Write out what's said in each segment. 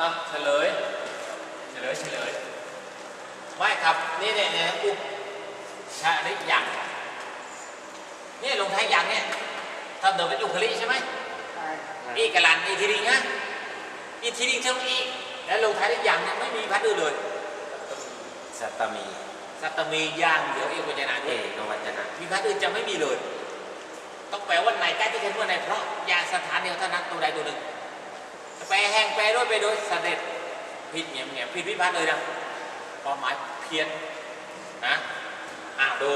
อะเฉลย เฉลยเฉลย ไม่ครับ นี่เนี่ยเนี่ยอุปชาริยังนี่ลงท้ายยังเนี่ยถ้าเดินเป็นอุคลิใช่ไหมใช่อีกกะลันอีทีริงนะอีทีริงเท่าอีแล้วลงท้ายด้วยยังเนี่ยไม่มีพัดอื่นเลยสัตตมีสัตตมีย่างเดียวเอกวจนะเอด้วยกวัจนะมีพัดอื่นจะไม่มีเลย ต้องแปลว่าในใกล้ที่จะเมื่อในเพราะยาสถานเดียวเท่านั้นตัวใดตัวหนึ่ง แปลแห้งแปลด้วยไปโดยเสด็จผิดเงียบเงียบผิดพิพัฒน์เลยนะความหมายเพี้ยนนะอะดู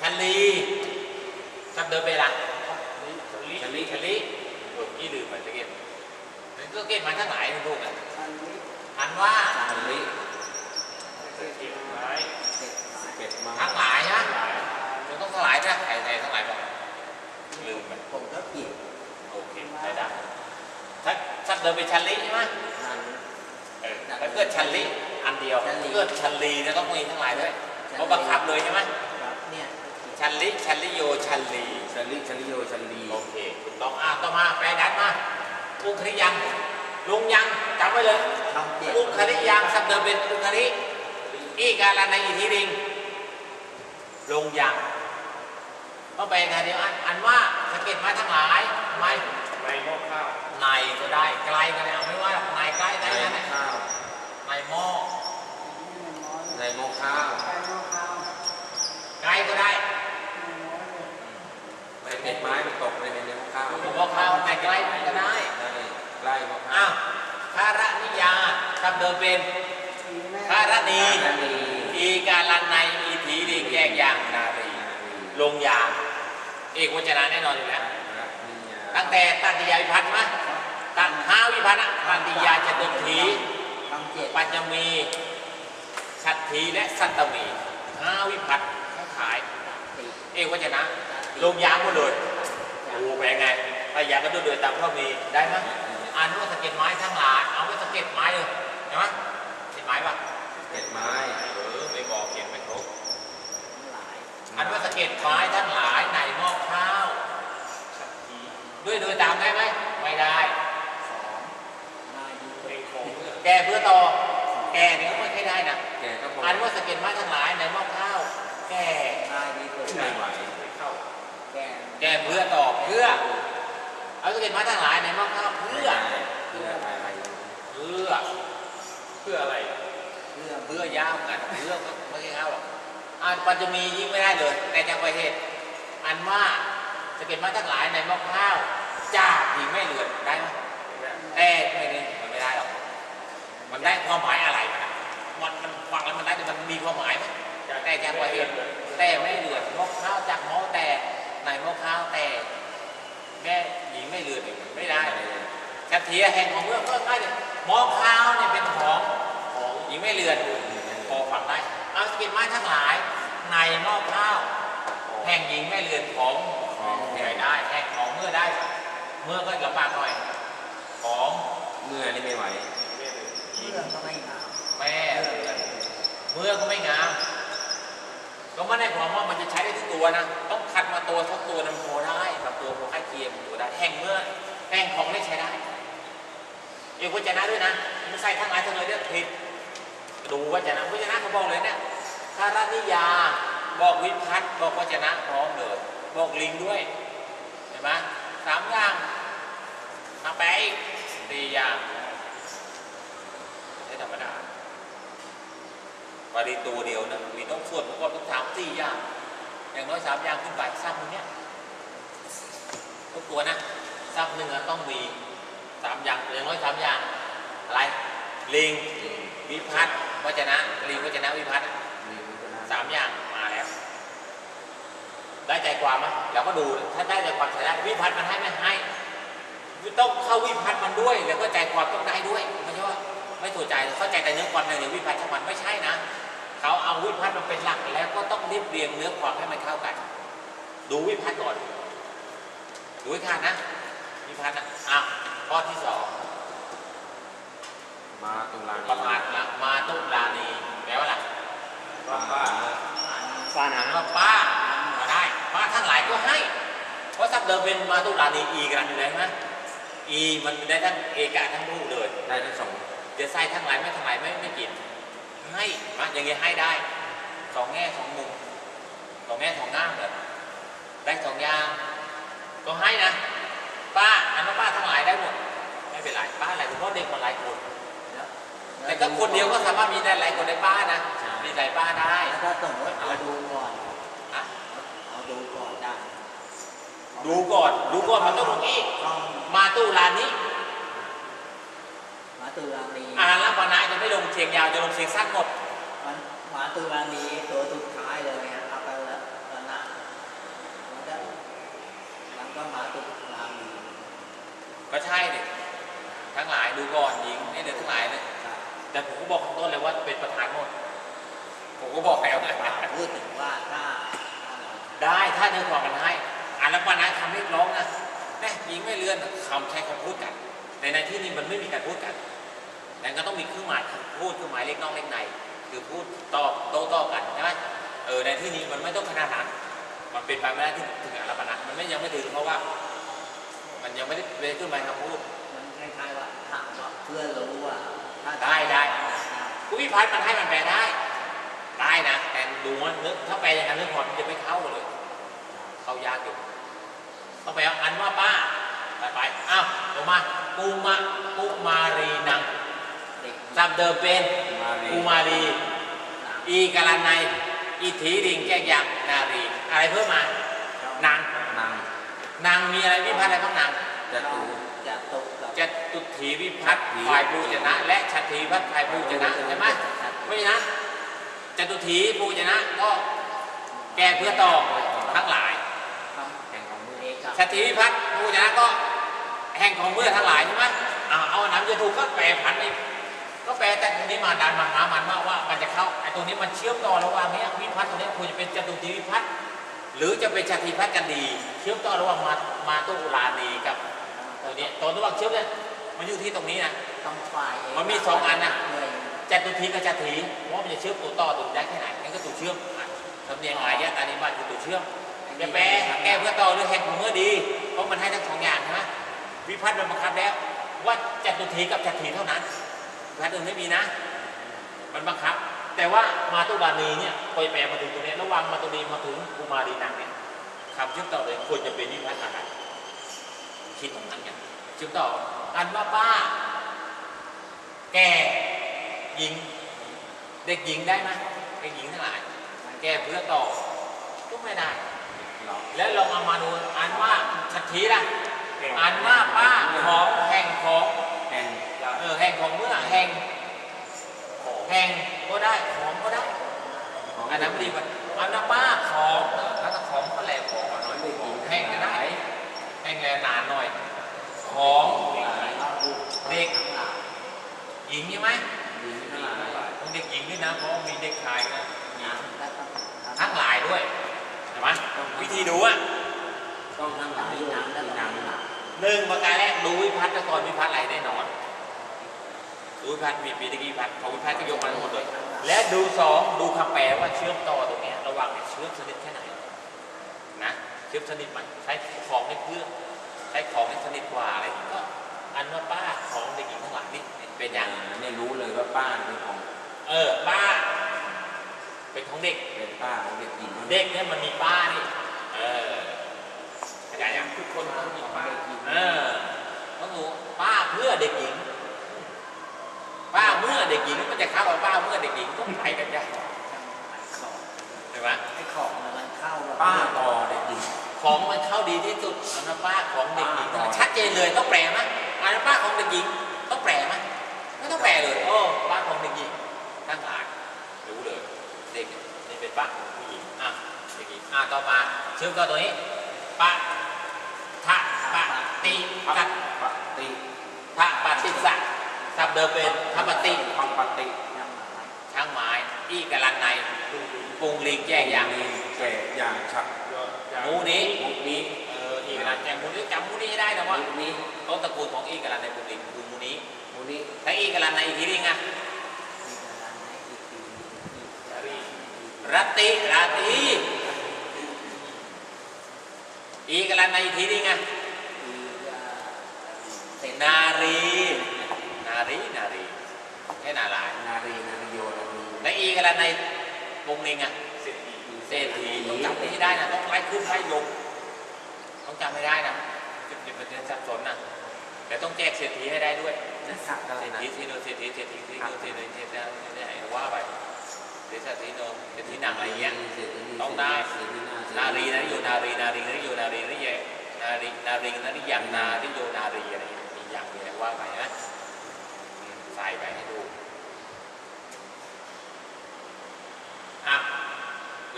ชันลีชับเดินไปละชันลีชันลีชันลีเออกี่ลืมไปตะเกียบมันก็เก็บมาทั้งหลายทุกอะอันนี้อันว่าอันลิเจ็ดสิบเอ็ดมาทั้งหลายนะมันต้องทั้งหลายนะใครใครทั้งหลายบอกลืมไปผมก็ผิดโอเคได้ได้ ถ้าชับเดินไปชันลีใช่ไหมอันเออแล้วเกิดชันลีอันเดียวชันลีเกิดชันลีเนี่ยต้องมีทั้งหลายด้วยเพราะบังคับเลยใช่ไหมครับเนี่ยชันลิชันลิโยชันลีชลิชลิโยชลีโอเคถูกต้องอะต่อมาแปลดัดมาอุคริยังลุงยังจำไว้เลยทำเจ็ดอุคริยังสับเดิมเป็นอุคริอีกาลาในอีทีริงลุงยังต้องไปกันเดียวอันอันว่าสะเก็ดมาทั้งหลายไม่ ไม่หม้อข้าวในก็ได้ไกลก็ได้เอาไม่ว่าในใกล้ในได้นั่นแหละข้าว ในหม้อในหม้อข้าวใช่หม้อข้าวไกลก็ได้ในเม็ดไม้มันตกในในหม้อข้าวหม้อข้าวในใกล้ก็ได้ได้ใกล้หม้อข้าอ้าววคารนิยาสับเดิมเป็นคารณีนานีอีกาลันในอีถีดีแยกอย่างนารีลงยาเอกวจนะแน่นอนอยู่แล้ว ตั้งแต่ตันติยาวิพัฒน์มะตันห้าวิพัฒน์อะตันติยาจตุถีทำเจ็ดปัญญมีสัตถีและสัตตมีห้าวิพัฒน์ทั้งขายติเอกวจนะ ลงยาหมดเลยโอ้แปลงไงถ้ายาก็ด้วยเดือตามพ่อมีได้ไหมอ่านว่าสะเก็ดไม้ทั้งหลายเอาไว้สะเก็ดไม้เลยเห็นไหมสะเก็ดไม้ปะเม็ดไม้เออไม่บอกเขียนไม่ครบหลายอันว่าสะเก็ดไม้ทั้งหลายในหม้อข้าว ด้วยโดยตามได้ไหมไม่ได้สองได้ดีแกเพื่อต่อแกเนี่ยก็ไม่ค่อยได้นะแกก็พออันว่าสะเก็ดไม้ทั้งหลายในหม้อข้าวแกได้ดีเลยไม่ไหวแกแกเพื่อต่อเพื่อเอาสะเก็ดไม้ทั้งหลายในหม้อข้าวเพื่อเพื่ออะไรเพื่อเพื่ออะไรเรื่องเพื่อยาวกันเพื่อก็ไม่ใช่ข้าวหรอกอันปัจจุบันยิ่งไม่ได้เลยแต่จะไปเหตุอันว่าสะเก็ดไม้ทั้งหลายในหม้อข้าว จ้าหญิงไม่เหลือได้ไหมเอ้ไม่ได้มันไม่ได้หรอกมันได้ความหมายอะไรมันมันมันฟังแล้วมันได้แต่มันมีความหมายไหมแต่จะไปเหตุแต่ไม่เหลือหม้อข้าวจากหม้อแต่ในหม้อข้าวแต่แม่หญิงไม่เหลือเนี่ยมันไม่ได้ชัดเทียแห่งของเมื่อเพิ่มได้เลยหม้อข้าวเนี่ยเป็นของของหญิงไม่เรือนพอฟังได้เอาสกินไม้ทั้งหลายในหม้อข้าวแห่งหญิงไม่เรือนของของเหนื่ได้แห่งของเมื่อได้ เมื่อก็ลำบากหน่อย ของเมื่อนี่ไม่ไหวเรื่อก็ไม่งามแม่เมื่อก็ไม่งาม ก็ไม่ได้ความว่ามันจะใช้ได้ทุกตัวนะ ต้องคัดมาตัวทุกตัวนั้นพอได้กับตัวพอใกล้เคียงตัวได้แห่งเมื่อแห่งของได้ใช้ได้ เอกวจนะด้วยนะไม่ใส่ทั้งหลายทั้งเลยเนี่ยผิดดูวจนะวจนะเขาบอกเลยเนี่ยคารนิยาบอกวิพัฒน์บอกวจนะพร้อมเลย บอกลิงด้วย เห็นไหมสามอย่าง ทำไปอีกสี่อย่างไม่ธรรมดาบาลีตัวเดียวนะมีต้องส่วนประกอบต้องสามสี่อย่าง อย่างน้อยสามอย่างขึ้นไปซ้ำตรงเนี้ยทุกตัวนะซ้ำหนึ่งอะต้องมีสามอย่างอย่างน้อยสามอย่าง อะไรลิงวิพัฒน์วจนะลิงวจนะวิพัฒน์สามอย่างมาแล้ว ได้ใจความไหมเราก็ดูถ้าได้ใจความใช้ได้วิพัฒน์มันให้ไม่ให้ ต้องเข้าวิพัฒน์มันด้วย แล้วก็ใจความต้องได้ด้วยไม่ใช่ว่าไม่ถูกใจเข้าใจแต่เนื้อความอย่างเดียววิพัฒน์ทั้งวันไม่ใช่นะเขาเอาวิพัฒน์มันเป็นหลักแล้วก็ต้องเรียบเรียงเนื้อความให้มันเข้ากัน ดูวิพัฒน์ก่อนดูให้ขาดนะวิพัฒน์นะอะข้อที่สองมาตุลานีประมาทละมาตุลานีแปลว่าอะไรป้าป้าฟาหนันางว่าป้ามาได้ป้าทั้งหลายก็ให้เพราะทรัพย์เดิมเป็นมาตุลานีอีกันอยู่แล้วนะ อีมันได้ทั้งเอกะทั้งรูเลยได้ทั้งสองจะใส่ทั้งหลายไม่ทั้งหลายไม่ไม่กินให้มาอย่างเงี้ยให้ได้สองแง่สองมุมสองแง่สองง่ามเลยได้สองอย่างก็ให้นะป้าอันว่าป้าทั้งหลายได้หมดไม่เป็นไรป้าหลายคนเพราะเด็กมันหลายคนแล้วแต่ก็คนเดียวก็สามารถมีได้หลายคนได้ป้านะมีหลายป้าได้แล้วถ้าสมมติเอาดูก่อน อะ เอาดูก่อนได้ ดูก่อน ดูก่อนมันต้องลงอีกต้องมาตู้ร้านนี้ มาตุลานีอ่านแล้วปานาจะไม่ลงเชียงยาวจะลงเชียงสั้นหมดมันมาตุลานีตัวสุดท้ายเลยฮะเอาไปแล้วตอนนั้นมันก็มันก็มาตุลานีก็ใช่ดิทั้งหลายดูก่อนหญิงนี่เดี๋ยวทั้งหลายเลยครับแต่ผมก็บอกข้างต้นเลยว่าเป็นประธานหมดผมก็บอกแล้วไงพูดถึงว่าถ้าได้ถ้าเนื้อความมันให้ อ่านแล้วปานาคำเรียกร้องนะแม่หญิงไม่เลื่อนคำใช้คำพูดกัน แต่ในที่นี้มันไม่มีการพูดกันแต่ก็ต้องมีเครื่องหมายคำพูดเครื่องหมายเล็กนอกเล็กในคือพูดตอบโต้ตอบกันใช่ไหมเออในที่นี้มันไม่ต้องขนาดนั้นมันเป็นไปไม่ได้ที่ถึงอารปนามันไม่ยังไม่ถึงเพราะว่า มันยังไม่ได้เป็นเครื่องหมายคำพูดมันคล้ายๆว่าถามว่าเพื่อรู้ว่าถ้าได้ได้ผู้พิพัฒน์มันให้มันแปลได้ ได้นะแต่ดูว่านึกถ้าแปลอย่างนั้นเรื่องความมันจะไม่เข้าเลย เข้ายากอยู่ต้องไปเอาอันว่าป้าไปไปอ้าวลงมาปูมาปูมารีนังเด็กจำเดิมเป็นมาลีปูมารีอีกาลันในอีถีริงแก้ยังนารี อะไรเพิ่มมานางนางนางมีอะไรวิพัฒน์อะไรบ้างนางจะตูจะตกกับจะตุถีวิพัฒน์ฝ่ายปูชนะ และชัตถีวิพัฒน์ฝ่ายปูชนะใช่ไหมเพราะฉะนั้นจตุถีปูชนะก็แก้เพื่อต่อทั้งหลายแห่ง ของมือเอกกับชัตถีวิพัฒน์ปูชนะก็แห่งของเมื่อทั้งหลายใช่ไหมเอาเอาอันนั้นจะถูกก็แปลผันไปก็แปลแต่ตรงนี้มาดันมาหามันว่าว่ามันจะเข้าไอ้ตรงนี้มันเชื่อมต่อระหว่างเนี้ยวิพัฒน์ตรงนี้ควรจะเป็นจตุถีวิพัฒน์หรือจะเป็นชัตถีวิพัฒน์กันดี เชื่อมต่อระหว่างมามาตุลานีกับตัวนี้ตัวระหว่างเชื่อมเนี่ยมันอยู่ที่ตรงนี้นะต้องฝ่ายเกมันมีสองอันน่ะด้วยจตุทีกับจตุถีว่ามันจะเชื่อมตัวต่อตัวได้แค่ไหนนั่นก็ตัวเชื่อมอะสำเนียงหมายแยกอันนี้บ้านคือตัวเชื่อม จะแปลแก้เพื่อต่อหรือแห่งของเมื่อดี เพราะมันให้ทั้งสองอย่างใช่ไหมวิพัฒน์มันบังคับแล้ว ว่าจตุทีกับจตุถีเท่านั้นวิพัฒน์อื่นไม่มีนะ มันบังคับ แต่ว่ามาตุบานีเนี่ยคอยแปลมาถึงตรงนี้ระหวังมาตุนีมาถึงกุมารีนังเนี่ยคำเชื่อมต่อเลยควรจะเป็นวิพัฒน์อะไรคิดตรงนั้นเนี่ยเชื่อมต่ออันว่าป้า แก่หญิง เด็กหญิงได้ไหมเด็กหญิงทั้งหลายแก้เพื่อต่อก็ไม่ได้ แล้วลองเอามาดูอ่านว่าชัดทีละอ่านว่าป้าของแห่งของแห่งเออแห่งของเมื่อแห่งแห่งก็ได้ของก็ได้ของอันนั้นไม่ดีกว่าอันว่าป้าของเออแล้วก็ของก็แหลมของมาหน่อยแห่งก็ได้แห่งแหลมหนาหน่อย ของเด็กหญิงใช่ไหมดีทั้งหลายต้องเด็กหญิงด้วยนะเพราะว่ามีเด็กชายนะหญิงแล้วก็ทั้งหลายด้วยเห็นไหม วิธีดูอะต้องทั้งหลายมีน้ำแล้วก็นางมีน้ำหนึ่งประการแรกดูวิพัฒน์แล้วก่อนวิพัฒน์อะไรแน่นอนดูวิพัฒน์มีปีตะกี้วิพัฒน์ของวิพัฒน์ก็ยกมาทั้งหมดเลย และดูสองดูคำแปลว่าเชื่อมต่อตรงเนี้ยระหว่างเนี่ยเชื่อมสนิทแค่ไหนนะเชื่อมสนิทไหมันใช้ของในเครื่องใช้ของในสนิทกว่าอะไรอย่างงี้ก็อันว่าป้าของเด็กหญิงทั้งหลังนี่เป็นอย่างเนี่ยรู้เลยว่าป้าเป็นของเออป้า เป็นของเด็กเป็นป้าของเด็กหญิงเด็กเนี่ยมันมีป้านี่ เออเข้าใจยังทุกคนต้องมีป้าเออต้องรู้ป้าเพื่อเด็กหญิง ป้าเมื่อเด็กหญิงมันจะเข้ากับป้าเมื่อเด็กหญิงต้องไปกันยากของใช่ไหมให้ของมันเข้ากับป้าต่อเด็กหญิง ของมันเข้าดีที่สุดอันนั้นป้าของเด็กหญิงชัดเจนเลยต้องแปลไหม กันแล้วในวงเองอะเศรษฐีเดีต้องจำให้ได้นะต้องไล่ขึ้นไล่ลงต้องจำให้ได้นะจะเป็นประเด็นสับสนนะแต่ต้องแจกเศรษฐีให้ได้ด้วยเศรษฐีที่โนเศรษฐีเศรษฐีที่โนเศรษฐีเศรษดีเศรษฐีว่าไปเศรษฐีโนเศรษฐีหนังอะไรเงี้ยต้องได้นารีนาริโยนารีนารีนาริโยนารีนะยังนารีนารีนาริยังนาที่โยนารีอะไรอย่างนี้ยว่าไปนะใส่ไปให้ดู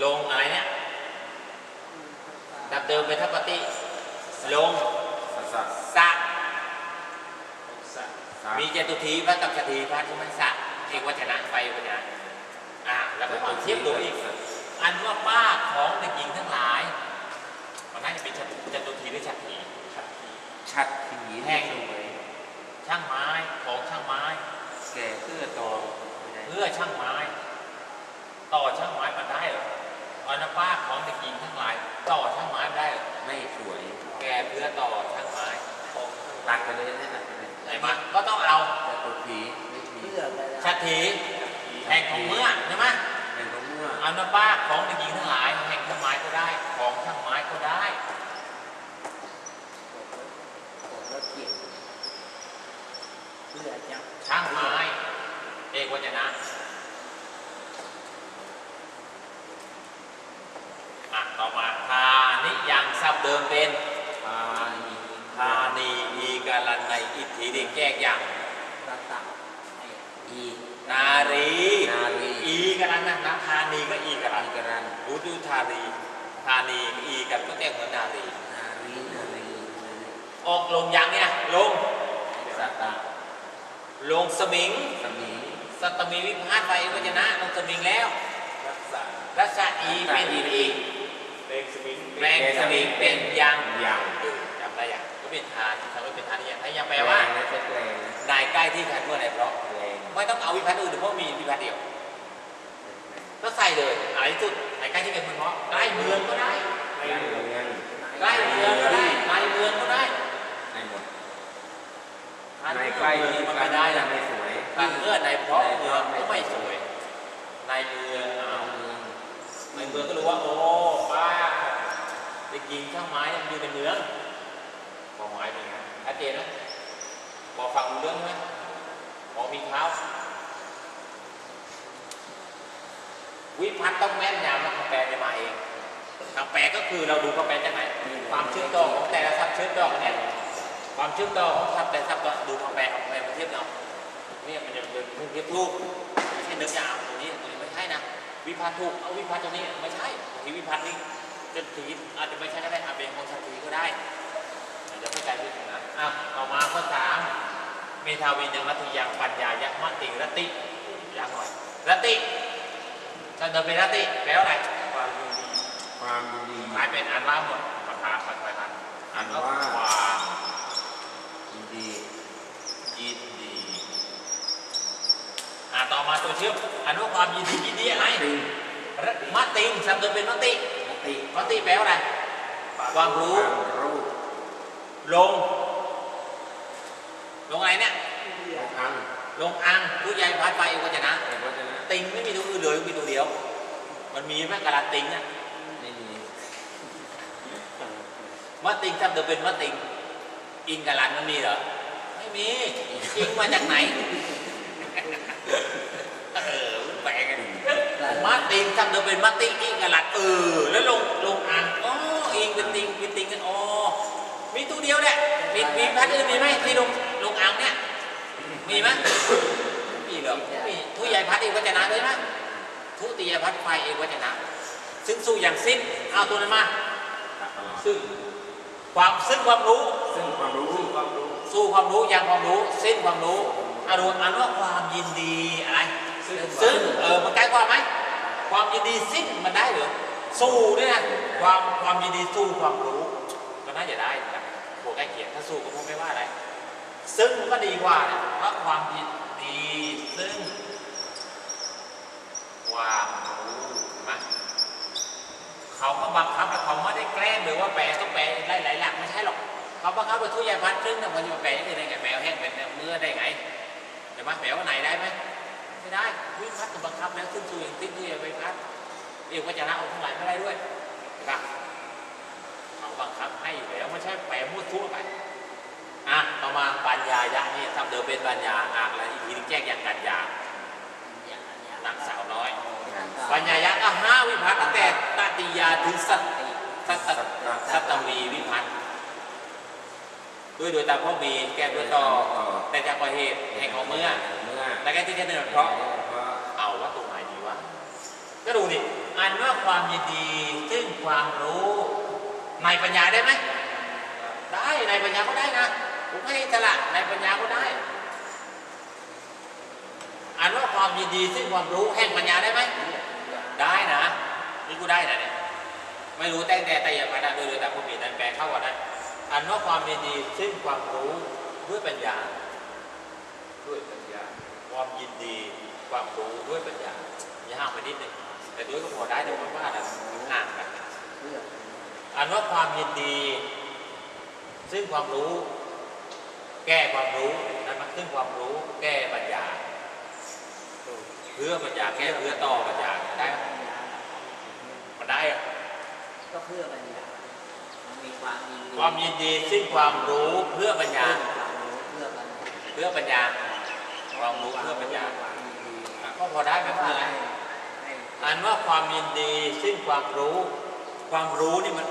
ลงอะไรเนี่ยดับเดิมเป็นทัพปฏิลงสัสสัสสะสัสมีเจตุทีพระกับจตีพระใช่ไหมสะเอกวัจนะไปวัจนะอะแล้วก็มาเทียบดูอีกอันว่าป้าของเด็กหญิงทั้งหลายมันน่าจะเป็นจตุทีหรือชัตถีชัดทีแห้งดูเลยช่างไม้ของช่างไม้ แก่เพื่อตองไม่ได้เพื่อช่างไม้ ต่อช่างไม้มันได้เหรอ อันว่าป้าของเด็กหญิงทั้งหลาย ต่อช่างไม้มันได้เหรอไม่สวย แกเพื่อต่อช่างไม้ตัดไปเลยนั่นตัดไปเลยไหนมาก็ต้องเอาแต่ตัวผีไม่ผีเพื่ออะไรนะชัตถีแห่งของเมื่อใช่ไหมแห่งของเมื่ออันว่าป้าของเด็กหญิงทั้งหลาย แห่งช่างไม้ก็ได้ ของช่างไม้ก็ได้ผมก็เขียนเพื่อจะช่างไม้เอกวัจนะอะ ต่อมาทานิยังซับเดิมเป็นพานีทานีอีกาลันในอิทธิดิแก้อย่างตาตาไอ้อีนารีนารีอีกาลันนะนะทานีก็อีกาลันอีกรันรู้ดูทารีทานีกับอีกันก็แก้เหมือนนารีนารีนารีออกลงยังเนี่ยลงสัตตาลงสมิงสมีสัตมีวิพาสไปวัจนะลงสมิงแล้วรักษารัชอีเป็นอีก แรงสมิงแมงสมิงเป็นยังยังเออจำได้ยังก็เป็นทานทำให้เป็นทานยังถ้ายังแปลว่าแรงนะใช้แรงนะนายใกล้ที่ขันเมื่อไหร่เพราะแรงไม่ต้องเอาวิพัฒน์อื่นเพราะมีวิพัฒน์เดียว ก็ใส่เลยอะไรที่สุดนายใกล้ที่เป็นเมืองเพราะใกล้เมืองก็ได้แรงเมืองใกล้เมืองก็ได้ในเมืองก็ได้ในหมดขันในเมืองใกล้เมืองที่มันกัไม่นได้นะไม่สวยขันเมื่อในเพราะเมืองก็ไม่สวยในเมืองเอาเมืองในเมืองก็รู้ว่าโอ้ป้าเด็กหญิงช่างไม้มันอยู่ในเมืองบอกไม้เป็นไงชัดเจนนะบอกฟังรู้เรื่องไหมบอกมีเท้าวิพัฒน์ต้องแม่นยำแล้วคำแปลจะมาเองคำแปลก็คือเราดูคำแปลจากไหนความเชื่อมต่อของแต่ละศัพท์เชื่อมต่อกันเนี่ยความเชื่อมต่อของศัพท์แต่ละศัพท์ก็ดูคำแปลคำแปลมาเทียบเอาเนี่ยมันจะเป็นเทียบถูกไม่ใช่นึกยาวตัวนี้ตัวนี้ไม่ใช่นะวิพัฒน์ถูกเอาวิพัฒน์ตัวนี้ไม่ใช่บางทีวิพัฒน์นี่ จะถีอาจจะไม่ใช่ก็ได้อาจเป็นของชัตรีก็ได้เดี๋ยวเข้าใจผิดนะอะต่อมาข้อสามเมทาวินยังมัติยังปัญญายักมัตติรติยากหน่อยรติจะเดินเป็นรติแปลว่าอะไรความยินดีความยินดีหมายเป็นอันว่าหมดภาษาภาษาอันอันว่าความยินดียินดีอ่าต่อมาตัวเชื่อมอันว่าความยินดียินดีอะไรติงมติงสับเดินเป็นมติ มติมติแปลว่าอะไรความรู้ความรู้ลง ลงอะไรเนี่ย ลงอังลงอังผู้ใหญ่พัดไปอุปจนะแต่ว่าจะนะ ติงไม่มีตัวอื่นเลยมีตัวเดียว มันมีไหมกระดาษติงอะไม่มีมติงสับเดินเป็นมติง อิงกระลันมันมีเหรอ ไม่มี อิงมาจากไหน เออมันแปลกกัน มาติงทำเดิมเป็นมาติงอีกกะลัดเออแล้วลงลงอ่างอ๋ออิงเป็นติงเป็นติงกันอ๋อมีตัวเดียวแหละมีมีพัดอื่นมีไหมที่ลงลงอ่างเนี่ยมีไหมไม่มีเหรอไม่มีทุยายพัดเอกวัจนะเลยไหมทุติยพัดไฟเอกวัจนะ ซึ่งสู้อย่างสิ้นเอาตัวนั้นมาตัดตลอดซึ่งความซึ่งความรู้ซึ่งความรู้ความรู้สู้ความรู้ยังความรู้สิ้นความรู้อารมณ์อันว่าความยินดีอะไรซึ่งเออมันใกล้ความไหม ความยินดีสิ้นมันได้เหรือสู้เนี่ยนะความความยินดีสู้ความรู้ก็น่าจะได้นะโหใกล้เคียงถ้าสู้ก็คงไม่ว่าอะไรซึ่งก็ดีกว่านะเพราะความยินดีซึ่ง ความรู้เห็นไหมเขาก็บังคับแล้วเขาไม่ได้แกล้งหรือว่าแปลต้องแปลหลายๆหลักไม่ใช่หรอกเขาบังคับไปทุยาพัดซึ่งเนี่ยมันจะมาแปลยังไงไงแปลแห้งเป็นเมื่อได้ไงเห็นไหมแปลว่าไหนได้ไหม ไม่ได้วิพัฒน์ถูกบังคับแล้วขึ้นสู่อย่างทิ้งที่จะไปพัฒน์เรียกว่าจะละเอาทั้งหลายไม่ได้ด้วยเห็นปะเขาบังคับให้อยู่แล้วไม่ใช่แปะมั่วซั่วไปอะต่อมาปัญญายะนี่ทำเดิมเป็นปัญญาอะแล้วอีกทีนึงแจ้งอย่างกันยาอย่างอันเนี้ยนางสาวน้อยก็ปัญญายะก็ห้าวิพัฒน์ตั้งแต่ตติยาถึงสัตสัตตสัตตวีวิพัฒน์ด้วยโดยตามพ่อมีแก้ด้วยต่อแต่จากประเหตุแห่งของเมื่อเมื่อ และแก้ที่แค่เนินเพราะเพราะเอาว่าตรงไหนดีวะก็ดูดิอันว่าความยินดีซึ่งความรู้ในปัญญาได้ไหมได้ในปัญญาก็ได้นะผมให้อิสละในปัญญาก็ได้อันว่าความยินดีซึ่งความรู้แห่งปัญญาได้ไหมได้นะนี่กูได้นะเนี่ยไม่รู้แต่งแต่แต่อย่ามาได้โดยโดยตามคุณมีนันแปลเข้ากันได้อันว่าความยินดีซึ่งความรู้ด้วยปัญญาด้วยปัญญา ความยินดีความรู้ด้วยปัญญาอย่าห่างไปนิดหนึงแต่ด้วยก็พอได้แต่ว่าว่านะห่างกันเพื่ออันว่าความยินดี ซึ่งความรู้ แก้ความรู้นั่นมันซึ่งความรู้แก้ปัญญา เพื่อปัญญาแก้เพื่อต่อปัญญาได้ไหมปัญญามันได้อะก็เพื่อปัญญามันมีความยินดีความยินดีซึ่งความรู้เพื่อปัญญาความรู้เพื่อปัญญาเพื่อปัญญา ความรู้เพื่อปัญญาความยินดีอะก็พอได้ไหมเพื่ออะไรให้อันว่าความยินดีซึ่งความรู้ ความรู้นี่มัน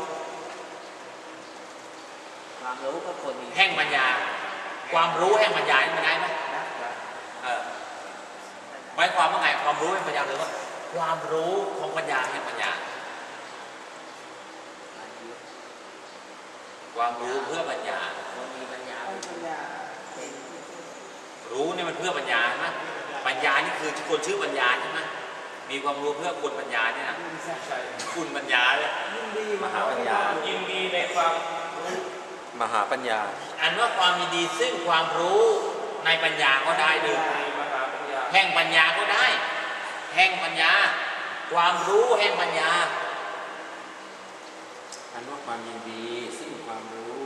ความรู้ก็คนมีแห่งปัญญา ความรู้แห่งปัญญานี่มันได้ไหมได้เออหมายความว่าไงความรู้แห่งปัญญาหรือว่า ความรู้ของปัญญาแห่งปัญญา ความรู้เพื่อปัญญาคนมีปัญญาเป็นปัญญาเป็น รู้เนี่ยมันเพื่อปัญญาใช่ไหมปัญญานี่คือคนชื่อปัญญาใช่ไหมมีความรู้เพื่อคุณปัญญาเนี่ยนะคุณปัญญาเลยมหาปัญญายินดีในความมหาปัญญา อันว่าความยินดีซึ่งความรู้ในปัญญาก็ได้หรือแห่งปัญญาก็ได้ แห่งปัญญา ความรู้แห่งปัญญา อันว่าความยินดีซึ่งความรู้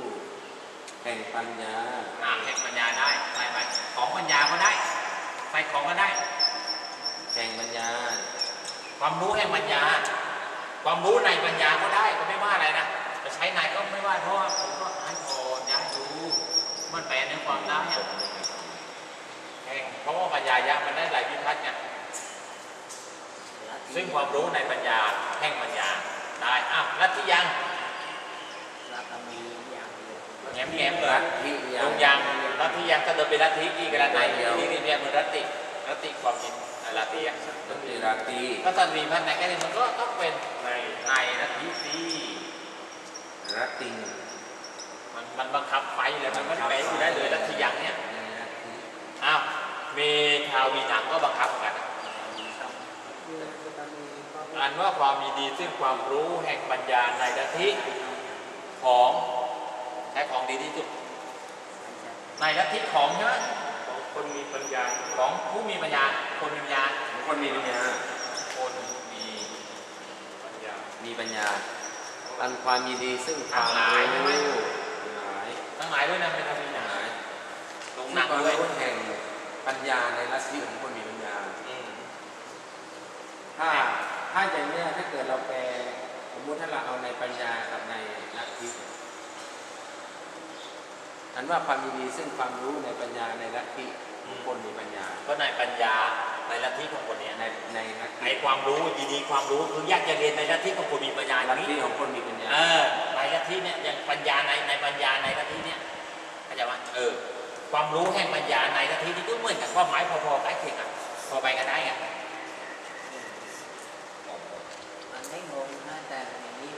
แห่งปัญญาอ่าแห่งปัญญาได้ใส่ไป ของปัญญาก็ได้ ใส่ของก็ได้ แห่งปัญญา ความรู้แห่งปัญญา ความรู้ในปัญญาก็ได้ก็ไม่ว่าอะไรนะจะใช้ในก็ไม่ว่าเพราะว่าผมก็ให้พอย้ายรู้มันแปลในความได้อะแห่งเพราะว่าปัญญายะมันได้หลายวิพัฒน์ไงซึ่งความรู้ในปัญญาแห่งปัญญาได้อ้าวลัทธิยัง แล้วก็มีอย่างเดียว แง้มแง้มๆเลยลัทธิยังลงยังลัทธิยังก็เดินเป็นลัทธิอีกลัทธิเดียวที่นี่เรียกมันลัทธิลัทธิความคิดลัทธิยังลัทธิราตรีถ้าตอนมีพันในแค่นี้มันก็ต้องเป็นในในลัทธิสิรัตติงมันมันบังคับไฟเลยมันไม่ได้ไปอยู่ได้เลยลัทธิยังเนี้ยในลัทธิอ้าวเมทาวีหนังก็บังคับกันอันว่าความยินดีซึ่งความรู้แห่งปัญญาในลัทธิของใช้ของดีที่สุด ในลัทธิของใช่ไหมของคนมีปัญญา ของผู้มีปัญญา คนมีปัญญาของคนมีปัญญา คนมีปัญญา มีปัญญา อันความยินดีซึ่งความทั้งหลายใช่ไหมรู้หลายทั้งหลายด้วยนะเป็นทวีหนังหลายลงหซึ่นังกความด้วยรู้แห่งปัญญาในลัทธิของคนมีปัญญาอืมถ้าถ้าอย่างเนี้ยถ้าเกิดเราแปลสมมติถ้าเราเอาในปัญญากับในลัทธิ อันว่าความยินดีซึ่งความรู้ในปัญญาในลัทธิของคนมีปัญญา ก็ในปัญญาในลัทธิของคนเนี้ยในในลัทธิไอความรู้ดีๆความรู้คืออยากจะเรียนในลัทธิของคนมีปัญญาอลัย่าทงธินี้ของคนมีปัญญาเออในลัทธิเนี่ยอย่างปัญญาในในปัญญาในลัทธิเนี่ยเข้าใจไหมเออความรู้แห่งปัญญาในลัทธินี่ก็เหมือนกับความหมายพอๆใกล้เคียงกันพอไปกันได้ไง มันไม่งงนะแต่อย่างนี้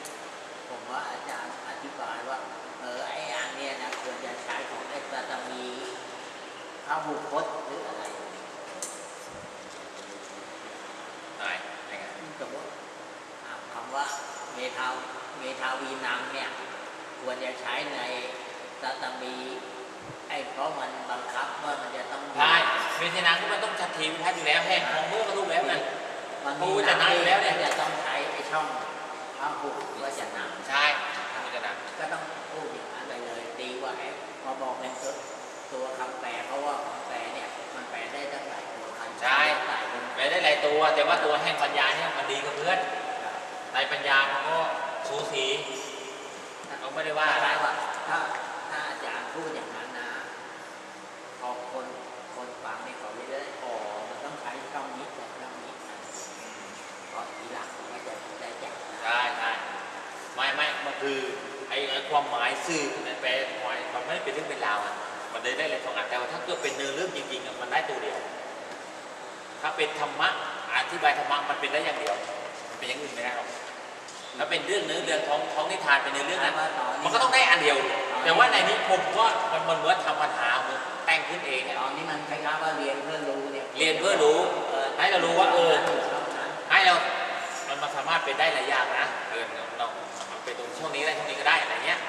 ผมว่าอาจารย์อธิบายว่า เออไอ้อย่างเนี้ยนะควรจะใช้ของไอ้ปฐมีพระบุพจน์หรืออะไร ไหนยังไง สมมติอ่าคำว่าเมทาเมทาวีนังเนี่ยควรจะใช้ในสัตมีไอ้เพราะมันบังคับว่ามันจะต้องมี ใช่ เวทนาก็มันต้องชัดทีมทัดอยู่แล้วแห้งของเมื่อก็รู้แล้วไงมันปูมีจะนับอยู่แล้วเนี่ยจะต้องใช้ไอ้ช่องพระบุวจนะใช่พิจารณาก็ต้องพูดอย่างนั้นไปเลยดีกว่าไอ้พอบอกเป็นตัวตัวคำแปลเพราะว่าคำแปลเนี่ยมันแปลได้ตั้งหลายตัวคำใช่หลายคนไปได้หลายตัว แต่ว่าตัวแห่งปัญญาเนี่ยมันดีกว่าเพื่อนในปัญญามันก็สูสีเขาไม่ได้ว่าว่าอะไร ว่าถ้าถ้าอาจารย์พูดอย่างนั้นนะพอคนคนฟังเนี่ยเขาไม่ได้อ๋อมันต้องใช้ช่องนี้แต่ช่องนี้นะเพราะทีหลังมันก็จะได้จับนะ ใช่ใช่ไม่ไม่มันคือไอ้ไอ้ คือนั่นแปลมายมันไม่ได้เป็นเรื่องเป็นราวอะมันได้ได้หลยสองอันแต่ว่าถ้าเกิดเป็นเนื้อเรื่องจริงๆอะมันได้ตัวเดียว ถ้าเป็นธรรมะอธิบายธรรมะมันเป็นได้อย่างเดียวมันเป็นอย่างอื่นไม่ได้หรอกถ้าเป็นเรื่องเนื้อเรื่องท้องท้องนิทานเป็นเนื้อเรื่องนั้นว่าตอนมันก็ต้องได้อันเดียว แต่ว่าในนี้ผมก็มันมันเหมือนทำปัญหาเหมือนแต่งขึ้นเองเนี่ยตอนนี้มันคล้ายๆว่าเรียนเพื่อรู้เนี่ยเรียนเพื่อรู้ให้เรารู้ว่าเออให้เรา มันมาสามารถเป็นได้หลายอย่างนะเออเราเป็นตรงช่วงนี้ได้ช่วงนี้ก็ได้อะไรเงี้ย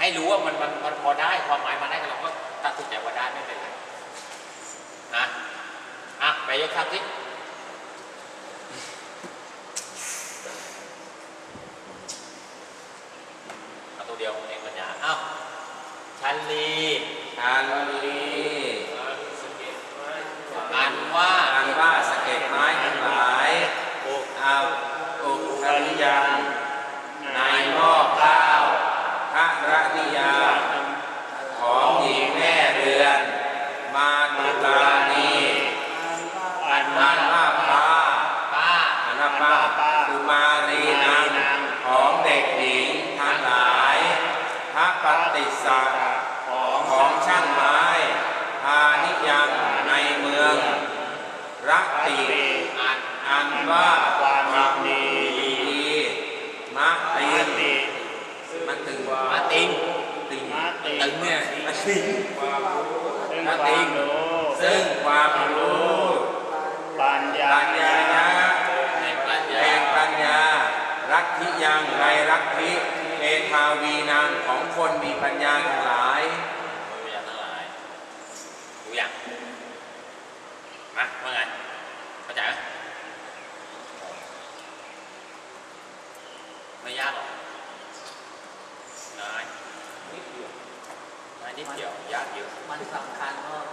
ให้รู้ว่ามันมันมันพอได้ความหมายมันได้เราก็ตัดสินใจว่าได้ไม่เป็นไรนะอะไปยกคำสิเอาตัวเดียวเองปัญญาอ้าวชันลี ทานลี อ่านว่า ทานว่าสะเก็ดไม้ทั้งหลายเอาอุคริยังในหม้อข้าวพระระนิยา ของหญิงแม่เรือน มาตุลานี อ่านว่า อันว่าป้า ป้า อันว่าป้ากุมารีนางของเด็กหญิงทั้งหลายพระ ปฏิสัตของของช่างไม้พานิยังในเมือง รักติอันว่าความดีมะตินมันถึงมาติงติงตึงเนี่ยมะติงซึ่งความรู้ซึ่งความรู้ปัญญาแห่งปัญญารักทิยังในรักทิ ทาวีนางของคนมีปัญญาทั้งหลายปัญญาทั้งหลายดูอย่างมาว่าไงเข้าใจไหมไม่ยากหรอกง่ายนิดเดียวง่ายนิดเดียวยากเยอะมันสำคัญเพราะ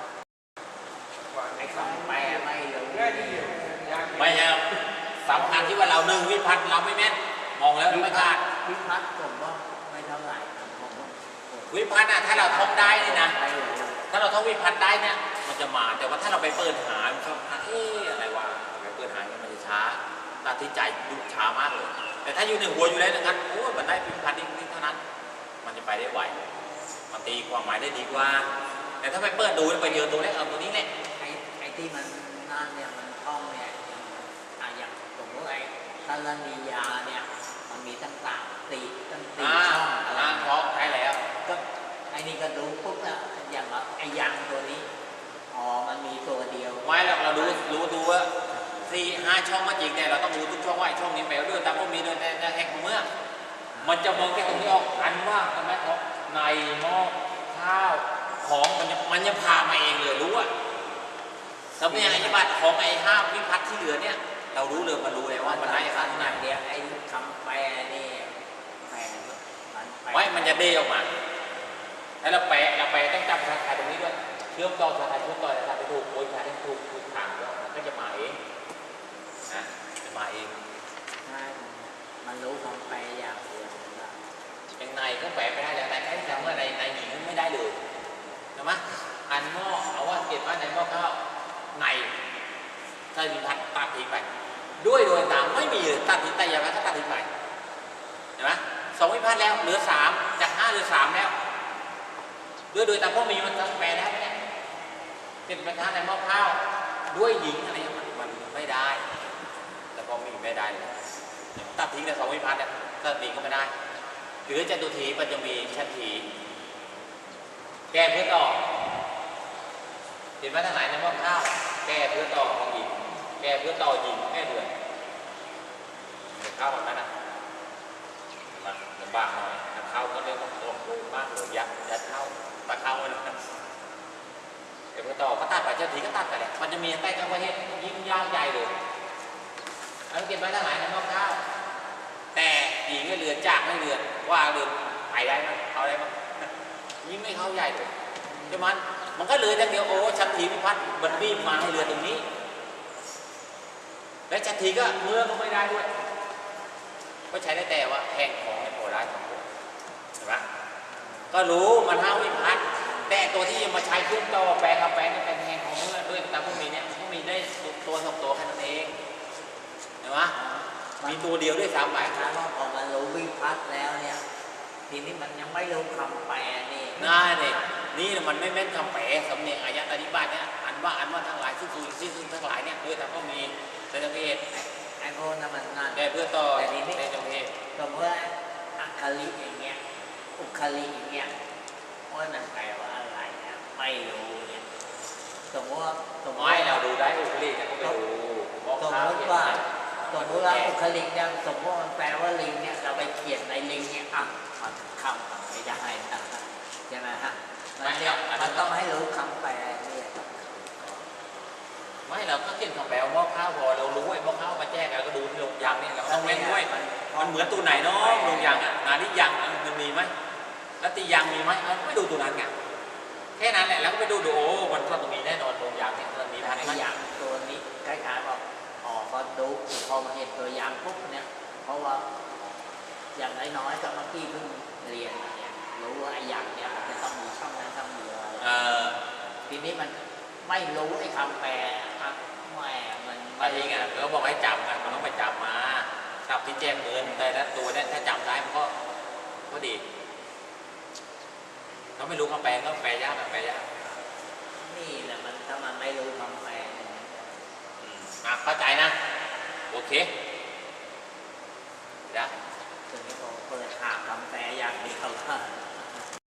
ไอ้คำแปลไม่รู้ไม่ใช่สำคัญที่ว่าเราหนึ่งวิพัฒน์เราไม่แม่นมองแล้วไม่พลาด วิพัฒน์ผมว่าไม่เท่าไหร่ผมว่าวิพัฒน์อะถ้าเราท่องได้นี่นะไม่รู้ถ้าเราท่องวิพัฒน์ได้เนี่ย มันจะมา แต่ว่าถ้าเราไปเปิดหามันก็เอ๊ะอะไรวะไปเปิดหาเนี่ยมันจะช้าตัดที่ใจดุช้ามากเลย แต่ถ้าอยู่ในหัวอยู่แล้วนะครับ โอ้ยมันได้วิพัฒน์นี่เท่านั้น มันจะไปได้ไว มันตีความหมายได้ดีกว่า แต่ถ้าไปเปิดดูแล้วไปเจอตัวเลขเอาตัวนี้แหละ ไอ้ไอ้ที่มันนั่นเนี่ยมันท่องเนี่ยอย่างอะอย่างสมมติไอ้ทารณียาเนี่ยมันมีตั้งสาม ตีตั้งตีอ่าช่องอะไรอ่าเพราะใช่แล้วก็ไอ้นี่ก็ดูปุ๊บแล้วอย่างว่าไอ้ยังตัวนี้อ๋อมันมีตัวเดียวไม่เราเราดูรู้ดูว่าสี่ห้าช่องก็จริงแต่เราต้องรู้ทุกช่องว่าไอ้ช่องนี้แปลว่าด้วยตามพวกมีด้วยแต่แต่แห่งของเมื่อ มันจะมองแค่ตรงนี้ออกอันว่าใช่ไหมครับในหม้อข้าวของมันจะมันจะพามาเองเลยรู้ว่าสมัยอธิบายของไอ้ห้าวิพัฒน์ที่เหลือเนี่ย เรารู้เลยมันรู้เลยว่ามันได้ขขนาดไหนนาดเดียวไอ้คำแปลนี่แปลมันแปล ไม่มันจะเด้ออกมาแล้วเราแปลเราแปลต้องจำภาษาไทยตรงนี้ด้วย เชื่อมต่อภาษาไทยเชื่อมต่อภาษาไทยไปถูกโอยภาษาไทยถูกถูกทางแล้วมันก็จะมาเองนะจะมาเองใช่มันรู้คำแปลอย่างเดียวอย่างในก็แปลไปได้แล้วแต่แค่แต่เมื่อในในหญิงไม่ได้เลยใช่ไหมอันหม้อเอาว่าเก็บว่าในหม้อข้าวในถ้ามีพัดตัดทิ้งไปด้วยโดยตามไม่มีเลยตัดทิ้งแต่อย่างนั้นก็ตัดทิ้งไปเห็นไหม สองวิพัฒน์แล้วเหลือสามจากห้าเหลือสามแล้ว ด้วยโดยตามพราะมีมันแปลได้ไหมเนี่ยเป็นประธานในหม้อข้าวด้วยหญิงอะไรมันมันไม่ได้ แต่พอมีไม่ได้เลยตัดทิ้งแต่สองวิพัฒน์เนี่ยตัดทิ้งก็ไม่ได้หรือจตุถีมันจมีชันถีแก้เพื่อต่อเห็นไหมทั้งหลายในหม้อข้าวแก้เพื่อต่อของหญิงแก้เพื่อต่อหญิงแก้เดือนข้าวแบบนั้นนะ บากหน่อยถ้าเข้าก็เรียกว่าโอ้โหมากเลยยัดยัดเข้าตาเข้าเลยนะแก้เพื่อต่อก็ตัดไปเจ้าถีก็ตัดไปแหละมันจะมีใต้กลางประเทศยิ่งยาวใหญ่เลยเอาเก็บไว้ทั้งหลายในหม้อข้าวแต่หญิงไม่เรือนจากไม่เรือนว่าเรือนไปได้ไหมเอาได้ไหมยิ่งไม่เข้าใหญ่เลยใช่ไหมมันก็เลยอย่างเดียวโอ้ชันทีพิพัฒน์มันรีบมาให้เรือตรงนี้ และชันทีก็เมื่อก็ไม่ได้ด้วย ก็ใช้ได้แต่ว่าแทงของ ได้สองคนเห็นไหมก็รู้มันห้าวิพัฒน์แต่ตัวที่จะมาใช้เครื่องต่อแปลงกับแปลงนี่เป็นแทงของเมื่อด้วยแต่พวกนี้เนี่ยพวกมีได้ตัวสองตัวแค่นั้นเองเห็นไหมมีตัวเดียวด้วยซ้ำไปถ้าว่าพอมันรู้วิพัฒน์แล้วเนี่ยทีนี้มันยังไม่รู้คำแปลนี่น่าเนี่ยนี่มันไม่แม่นคำแปลสำเนียงอายะอธิบายเนี่ยอันว่าอันว่าทั้งหลายซึ่งคือซึ่งซึ่งทั้งหลายเนี่ยด้วยแต่ก็มีแต่จะเหตุไอ้พวกนั้นมันนั่นแต่เพื่อต่อแต่ทีนี้ในจงเหตุสมมติว่าอั คคลิอย่างเงี้ยอุคลิอย่างเงี้ยว่ามันแปลว่าอะไรนะไม่รู้เนี่ยสมมติว่าสมมติไม่ว่าเราดูได้อุคลีเนี่ยก็ไปดูบอกสมข้าวมติเขียนว่าไปสมมติว่าอุคลิเนี่ยสมมติว่ามันแปลว่าลิงเนี่ยเราไปเขียนในลิงเนี่ยอะมันเข้ากันไม่ได้นะใช่ไหมฮะมันเนี่ยมันต้องให้รู้คำแปลเนี่ยไม่เราก็เขียนคำแปลว่าหม้อข้าวพอเรารู้ไอ้หม้อข้าวมาแจ้งเราก็ดูที่โรงยางเนี่ยเราก็ต้องแม่นด้วย มันเหมือนตัวไหนเนาะโรงยางอะนานิยังมันมีไหมแล้วตียังมีไหมเราก็ไม่ดูตัวนั้นไงแค่นั้นแหละแล้วก็ไปดูดูโอ้มันก็ตรงนี้แน่นอนโรงยางเนี่ยมันมีแต่พันไอ้ไหมอย่างตัวนี้คล้ายๆว่าอ๋อพอดูพอมาเห็นตัวอย่างปุ๊บเนี่ยเพราะว่าอย่างน้อยๆก็เมื่อกี้เพิ่งเรียนมาเนี่ยรู้ว่าไอ้อย่างเนี่ยมันจะต้องมีช่องนั้นช่องนี้อะไรเออทีนี้มันไม่รู้ไอ้คำแปลอะแหมมันบางทีอะเขาบอกให้จำอะมันต้องไปจำมา ศัพท์ที่แจ้งเกินแต่ละตัวเนี่ยถ้าจำได้มันก็ก็ดีเขาไม่รู้คำแปลก็แปลยากอะแปลยากนี่แหละมันถ้ามันไม่รู้คำแปลเนี่ยอืมอะเข้าใจนะ โอเคเดี๋ยวถึงนี้ผมเปิดหาคำแปลอย่างเดียวว่า